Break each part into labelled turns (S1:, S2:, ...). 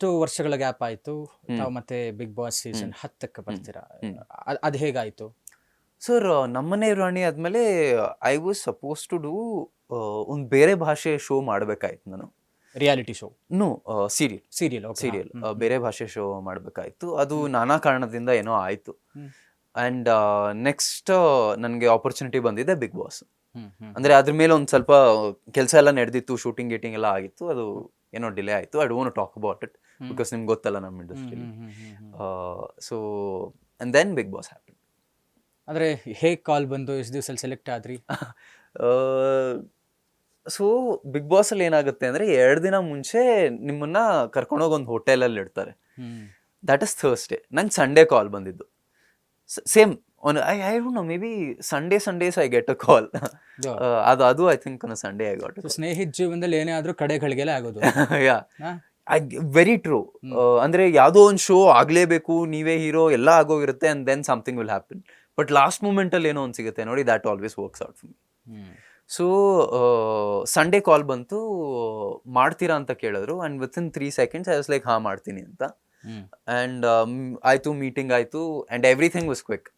S1: ಬಹಳಷ್ಟು ವರ್ಷಗಳ ಗ್ಯಾಪ್ ಆಯ್ತು. ತಾವು ಮತ್ತೆ ಬಿಗ್ ಬಾಸ್ ಸೀಸನ್ ಹತ್ತಕ್ಕೆ ಬರ್ತೀರಾ? ಅದ್- ಅದ್ ಹೇಗಾಯ್ತು?
S2: ಸರ್ ನಮ್ಮನೆ ರಾಣಿ ಆದ್ಮೇಲೆ I was suppose to do ಒಂದು ಬೇರೆ ಭಾಷೆ ಶೋ ಮಾಡ್ಬೇಕಾಯ್ತು ನಾನು.
S1: Reality show
S2: no serial
S1: serial
S2: serial ಬೇರೆ ಭಾಷೆ ಶೋ ಮಾಡಬೇಕಾಯ್ತು. ಅದು ನಾನಾ ಕಾರಣದಿಂದ ಏನೋ ಆಯ್ತು. ಅಂಡ್ ನೆಕ್ಸ್ಟ್ ನನಗೆ ಆಪರ್ಚುನಿಟಿ ಬಂದಿದೆ ಬಿಗ್ ಬಾಸ್ ಅಂದ್ರೆ ಅದ್ರ ಮೇಲೆ ಒಂದ್ ಸ್ವಲ್ಪ ಕೆಲಸ ಎಲ್ಲ ನಡೆದಿತ್ತು ಶೂಟಿಂಗ್ ಗೀಟಿಂಗ್ ಎಲ್ಲ ಆಗಿತ್ತು. ಅದು ಏನೋ ಡಿಲೇ ಆಯ್ತು. I don't talk about it because ನಿಮ್ಗೆ ಗೊತ್ತಲ್ಲ ನಮ್ಮ ಇಂಡಸ್ಟ್ರಿಯಲ್ಲಿ so and then big boss happen
S1: ಅಂದರೆ ಹೇಗೆ ಕಾಲ್ ಬಂದು ಎಷ್ಟು ದಿವಸ ಸೆಲೆಕ್ಟ್ ಆದ್ರಿ?
S2: ಸೊ ಬಿಗ್ ಬಾಸಲ್ಲಿ ಏನಾಗುತ್ತೆ ಅಂದ್ರೆ ಎರಡು ದಿನ ಮುಂಚೆ ನಿಮ್ಮನ್ನ ಕರ್ಕೊಂಡೋಗಿ ಒಂದು ಹೋಟೆಲಲ್ಲಿ ಇಡ್ತಾರೆ. ದಟ್ ಇಸ್ ಥರ್ಸ್ಡೇ ನಂಗೆ ಸಂಡೇ ಕಾಲ್ ಬಂದಿದ್ದು. Same I I don't know maybe Sunday Sundays I get a call ಅದು ಅದು I think Sunday I got
S1: So, ಸ್ನೇಹಿತ ಜೀವನದಲ್ಲಿ ಏನೇ ಆದ್ರೂ ಕಡೆಗಳಿಗೆಲ್ಲ ಆಗೋದು.
S2: ಯಾ? ವೆರಿ ಟ್ರೂ ಅಂದ್ರೆ ಯಾವುದೋ ಒಂದು ಶೋ ಆಗ್ಲೇಬೇಕು ನೀವೇ ಹೀರೋ ಎಲ್ಲ ಆಗೋಗಿರುತ್ತೆ and then something will happen but last moment ಅಲ್ಲಿ ಏನೋ ಒಂದು ಸಿಗುತ್ತೆ ನೋಡಿ that always works out for me so Sunday call ಬಂತು ಮಾಡ್ತೀರಾ ಅಂತ ಕೇಳಿದ್ರು and within three seconds I was like ಹಾ ಮಾಡ್ತೀನಿ ಅಂತ. ಅಂಡ್ ಆಯ್ತು ಮೀಟಿಂಗ್ ಆಯ್ತು and everything was quick.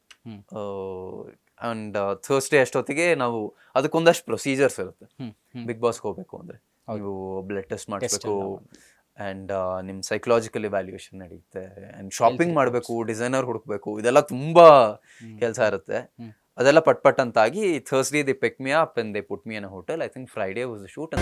S2: And Thursday ಅಷ್ಟೊತ್ತಿಗೆ ನಾವು ಅದಕ್ಕೊಂದಷ್ಟು ಪ್ರೊಸೀಜರ್ಸ್ ಇರುತ್ತೆ. ಬಿಗ್ ಬಾಸ್ಗೆ ಹೋಗ್ಬೇಕು ಅಂದ್ರೆ. ನೀವು ಬ್ಲಡ್ ಟೆಸ್ಟ್ ಮಾಡಿಸ್ಬೇಕು. ಅಂಡ್ ನಿಮ್ಮ ಸೈಕಲಾಜಿಕಲ್ ಇವ್ಯಾಲ್ಯೂಯೇಷನ್ ನಡೆಯುತ್ತೆ ಆ್ಯಂಡ್ ಶಾಪಿಂಗ್ ಮಾಡಬೇಕು ಡಿಸೈನರ್ ಹುಡುಕ್ಬೇಕು ಇದೆಲ್ಲ ತುಂಬಾ ಕೆಲಸ ಇರುತ್ತೆ. ಅದೆಲ್ಲ ಪಟ್ ಪಟ್ ಅಂತಾಗಿ Thursday they pick me up and they put me in hotel I think Friday was shoot